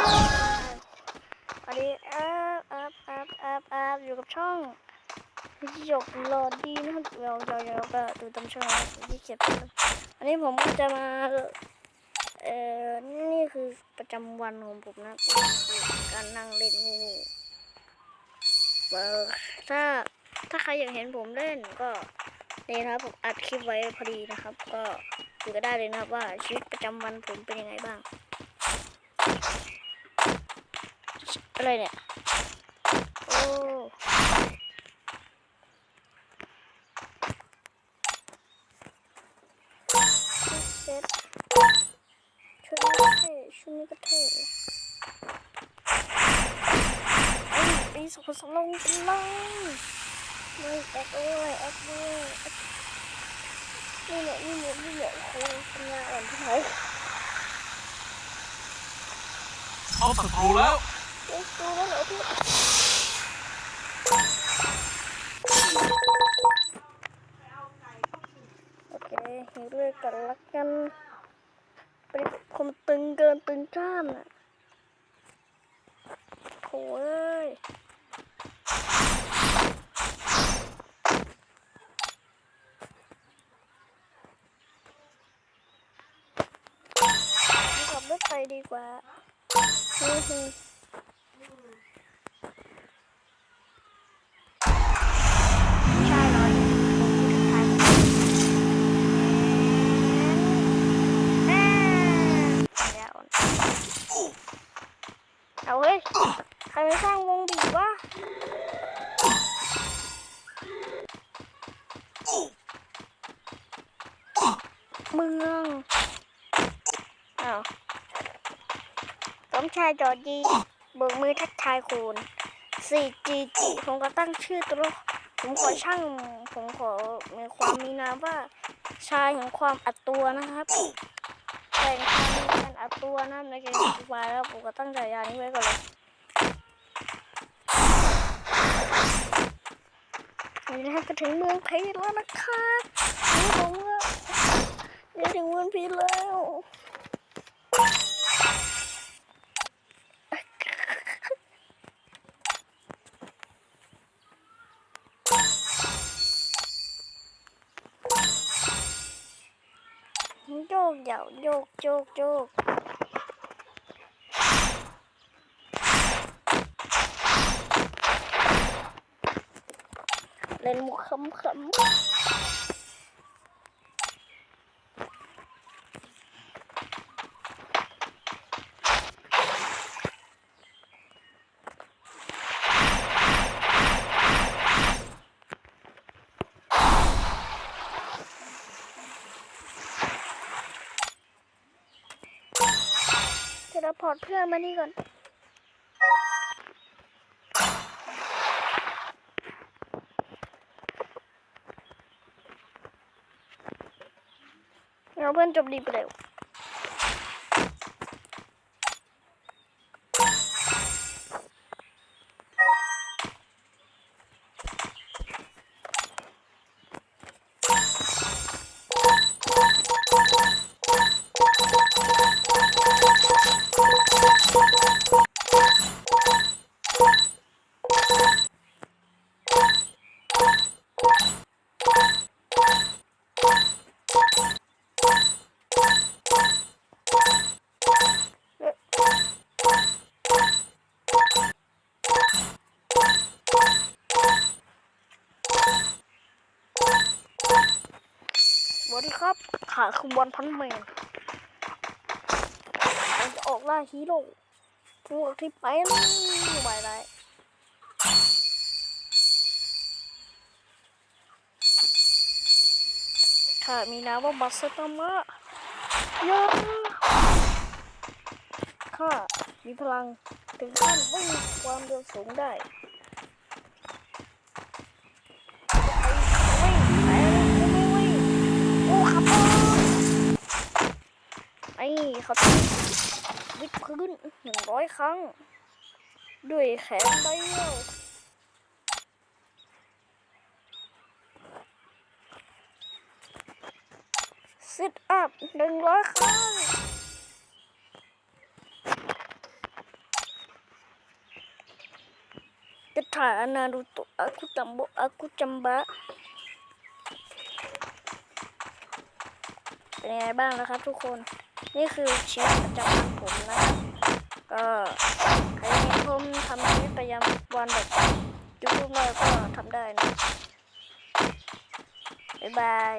สวัสดีแอปแอปแอปแอปแอปอยู่กับช่องหยกหลอดดีนะครับเราเราเราก็ดูตามช่องที่เขียนไปเลยอันนี้ผมก็จะมา เอ่อ นี่คือประจำวันของผมนะการนั่งเล่นงูเออถ้าถ้าใครอยากเห็นผมเล่นก็นี่นะครับผมอัดคลิปไว้พอดีนะครับ ก็ดูก็ได้เลยนะครับว่าชีวิตประจำวันผมเป็นยังไงบ้าง อะไรเนี่ย โอ้เซ็ตชุดนี้ก็เท่ชุดนี้ก็เท่ไอ้ปีสองพันสองลงกันเลยเลยแอคด้วยแอคด้วยแอคนี่เนี่ยนี่เนี่ยนี่เนี่ยโอ้ยปัญญาอ่อนที่ไหนเอาศัตรูแล้ว โอเคเห็นด้วยกันละกันเป็นคนตึงเกินตึงกล้ามน่ะโถ่เอ้ยขับรถไปดีกว่านี่คือ เอาเฮ้ย ใครมาสร้างวงบีบวะเมืองอ้าวสมชายจอดีเบิกมือทักทายคุณ 4G จิผมก็ตั้งชื่อตัวผมขอช่าง ผมขอมีความมีนามว่า ชายของความอัดตัวนะครับแต่งความมีกา อัดตัวนะในเกมฟรีไฟแล้วผมก็ตั้งใจยานี้ไว้ก่อนเลยนี่นะครับก็ถึงเมืองเพชรแล้วนะคะนี่ผมก็จะถึงเมืองเพชรแล้ว โยก เดี๋ยวโยกโยกโยกเล่นมุกขำๆ เทเลพอร์ตเพื่อนมานี่ก่อนเราเพื่อนจบดีไปแล้ว วัสดีครับขาคือบอลพันแมนเราจะออกล่าฮีโร่พวกที่เป็นไปได้ข้ามีนามว่าบัสเตอร์มะยาข้ามีพลังถึงขั้นวิ่งความเร็วสูงได้ ไอ้เขาวิดพื้นหนึ่งร้อยครั้ง ด้วยแขนเดียวซิดอัพหนึ่งร้อยครั้งจ Ketra Naruto, aku tambok, aku cembak. เป็นไงบ้างนะครับทุกคน นี่คือชีวิตประจำวันผมนะครับก็ใครเห็นผมทำชีวิตประจำวันแบบยูทูบเราก็ทำได้นะบ๊ายบาย